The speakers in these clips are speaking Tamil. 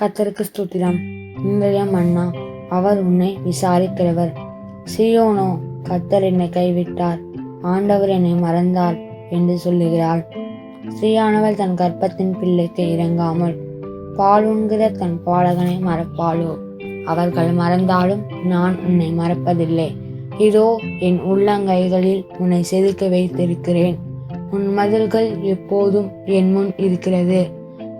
கத்தருக்கு ஸ்தோத்திரம். இன்றைய மன்னா அவர் உன்னை விசாரிக்கிறவர். சியோனோ கத்தர் என்னை கைவிட்டார். ஆண்டவர் என்னை மறந்தார் என்று சொல்லுகிறாள். ஸ்ரீயானவள் தன் கர்ப்பத்தின் பிள்ளைக்கு இறங்காமல் பாலுண்கிற தன் பாலகனை மறப்பாளோ? அவர்கள் மறந்தாலும் நான் உன்னை மறப்பதில்லை. இதோ என் உள்ளங்கைகளில் உன்னை செதுக்க வைத்திருக்கிறேன். உன் மதில்கள் எப்போதும் என் முன் இருக்கிறது.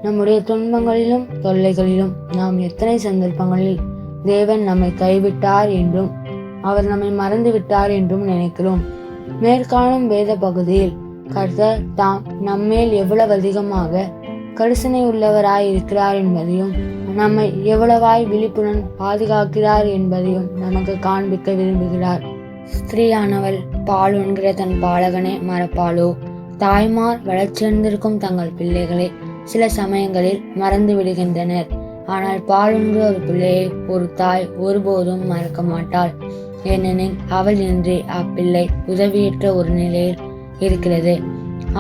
நம்முடைய துன்பங்களிலும் தொல்லைகளிலும் நாம் எத்தனை சந்தர்ப்பங்களில் தேவன் நம்மை கைவிட்டார் என்றும் அவர் நம்மை மறந்து விட்டார் என்றும் நினைக்கிறோம். மேற்காணும் வேத பகுதியில் கர்த்தர் தாம் நம்மேல் எவ்வளவு அதிகமாக கரிசனை உள்ளவராய் இருக்கிறார் என்பதையும் நம்மை எவ்வளவாய் விழிப்புடன் பாதுகாக்கிறார் என்பதையும் நமக்கு காண்பிக்க விரும்புகிறார். ஸ்திரீயானவள் பால் உண்கிற தன் பாலகனை மறப்பாளோ? தாய்மார் வளர்ச்சியடைந்திருக்கும் தங்கள் பிள்ளைகளை சில சமயங்களில் மறந்து விடுகின்றனர். ஆனால் பாலுண்கிற ஒரு பிள்ளையை ஒரு தாய் ஒருபோதும் மறக்க மாட்டாள். ஏனெனில் அவள் இன்றி அப்பிள்ளை உதவியற்ற ஒரு நிலையில் இருக்கிறது.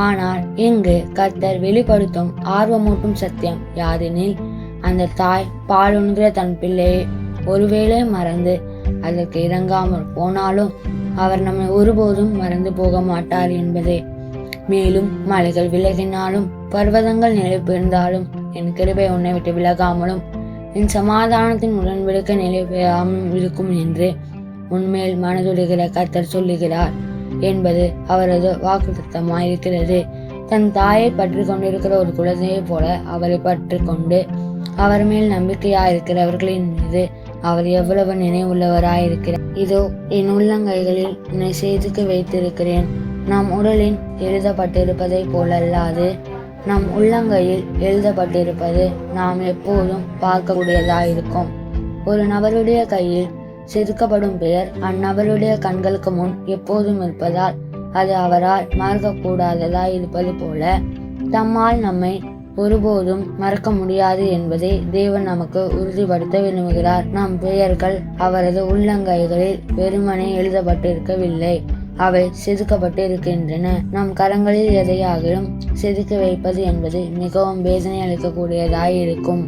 ஆனால் இங்கு கர்த்தர் வெளிப்படுத்தும் ஆர்வமூட்டும் சத்தியம் யாதெனில் அந்த தாய் பாலுண்கிற தன் பிள்ளையை ஒருவேளை மறந்து அதற்கு இறங்காமல் போனாலும் அவர் நம்மை ஒருபோதும் மறந்து போக மாட்டார் என்பதே. மேலும் மலைகள் விலகினாலும் பர்வதங்கள் நிலைபெயர்ந்தாலும் என் கிருபை உன்னை விட்டு விலகாமலும் என் சமாதானத்தின் உடன்படிக்க நிலைபெறாமலும் இருக்கும் என்று உன்மேல் மனதுடுகிற கர்த்தர் சொல்லுகிறார். என்பது அவரது வாக்குத்தமாயிருக்கிறது தன் தாயை பற்றி கொண்டிருக்கிற ஒரு குழந்தையை போல அவரை பற்றி கொண்டு அவர் மேல் நம்பிக்கையாயிருக்கிறவர்களின் மீது அவர் எவ்வளவு நினைவுள்ளவராயிருக்கிறார். இதோ என் உள்ளங்கைகளில் உன்னை செய்துக்கு வைத்திருக்கிறேன். நம் உடலில் எழுதப்பட்டிருப்பதை போலல்லாது நம் உள்ளங்கையில் எழுதப்பட்டிருப்பது நாம் எப்போதும் பார்க்கக்கூடியதாக இருக்கும் ஒரு நபருடைய கையில் செதுக்கப்படும் பெயர் அந்நபருடைய கண்களுக்கு முன் எப்போதும் இருப்பதால் அது அவரால் மறக்கக்கூடாததாய் இருப்பது போல தம்மால் நம்மை ஒருபோதும் மறக்க முடியாது என்பதை தேவன் நமக்கு உறுதிப்படுத்த விரும்புகிறார். நம் பெயர்கள் அவரது உள்ளங்கைகளில் வெறுமனே எழுதப்பட்டிருக்கவில்லை. அவை செதுக்கப்பட்டு இருக்கின்றன நம் கரங்களில் எதையாகிலும் செதுக்கி வைப்பது என்பது மிகவும் வேதனை அளிக்கக்கூடியதாய் இருக்கும்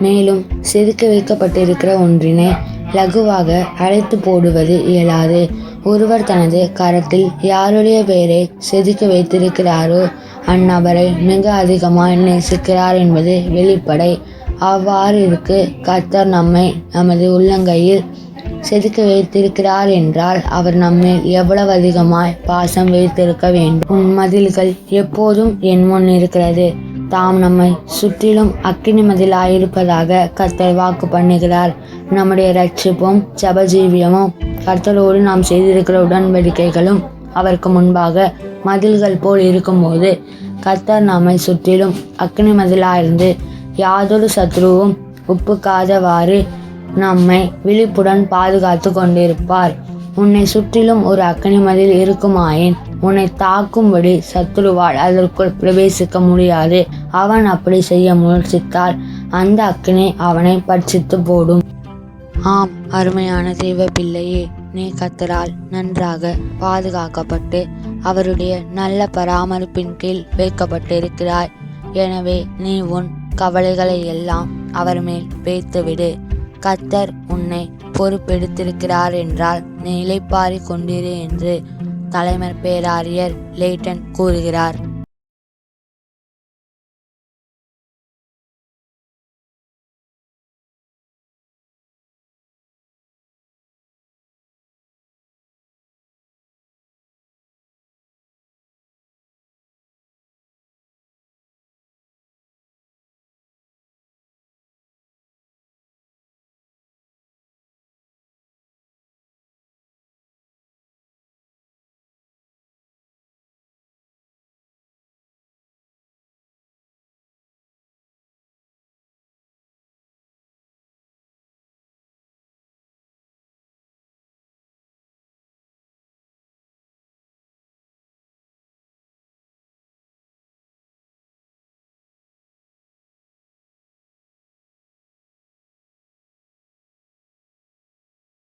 மேலும் செதுக்கி வைக்கப்பட்டிருக்கிற ஒன்றினை லகுவாக அழைத்து போடுவது இயலாது. ஒருவர் தனது கரத்தில் யாருடைய பெயரை செதுக்கி வைத்திருக்கிறாரோ அந்நபரை மிக அதிகமாக நேசிக்கிறார் என்பது வெளிப்படை. அவ்வாறு இருக்கு கர்த்தர் நம்மை நமது உள்ளங்கையில் செதுக்கி வைத்திருக்கிறார் என்றால் அவர் நம்மேல் எவ்வளவு அதிகமாய் பாசம் வைத்திருக்க வேண்டும். உன் மதில்கள் எப்போதும் என் முன் இருக்கிறது. தாம் நம்மை சுற்றிலும் அக்கினி மதிலாயிருப்பதாக கர்த்தர் வாக்கு பண்ணுகிறார். நம்முடைய ரட்சிப்பும் ஜபஜீவியமும் கர்த்தரோடு நாம் செய்திருக்கிற உடன்படிக்கைகளும் அவருக்கு முன்பாக மதில்கள் போல் இருக்கும்போது கர்த்தர் நம்மை சுற்றிலும் அக்னி மதிலாயிருந்து யாதொரு சத்ருவும் ஒப்புக்காதவாறு நம்மை விழிப்புடன் பாதுகாத்து கொண்டிருப்பார். உன்னை சுற்றிலும் ஒரு அக்கனிமதில் இருக்குமாயின் உன்னை தாக்கும்படி சத்துருவால் அதற்குள் பிரவேசிக்க முடியாது. அவன் அப்படி செய்ய முயற்சித்தால் அந்த அக்கினி அவனை பட்சித்து போடும். ஆம் அருமையான தெய்வ பிள்ளையே நீ கத்தரால் நன்றாக பாதுகாக்கப்பட்டு அவருடைய நல்ல பராமரிப்பின் கீழ் வைக்கப்பட்டிருக்கிறாய். எனவே நீ உன் கவலைகளை எல்லாம் அவர் மேல் வைத்துவிடு. கத்தர் உன்னை பொறுப்பெடுத்திருக்கிறார் என்றால் நிலைப்பாரி கொண்டிரு என்று தலைமர் பேராரியர் லேட்டன் கூறுகிறார்.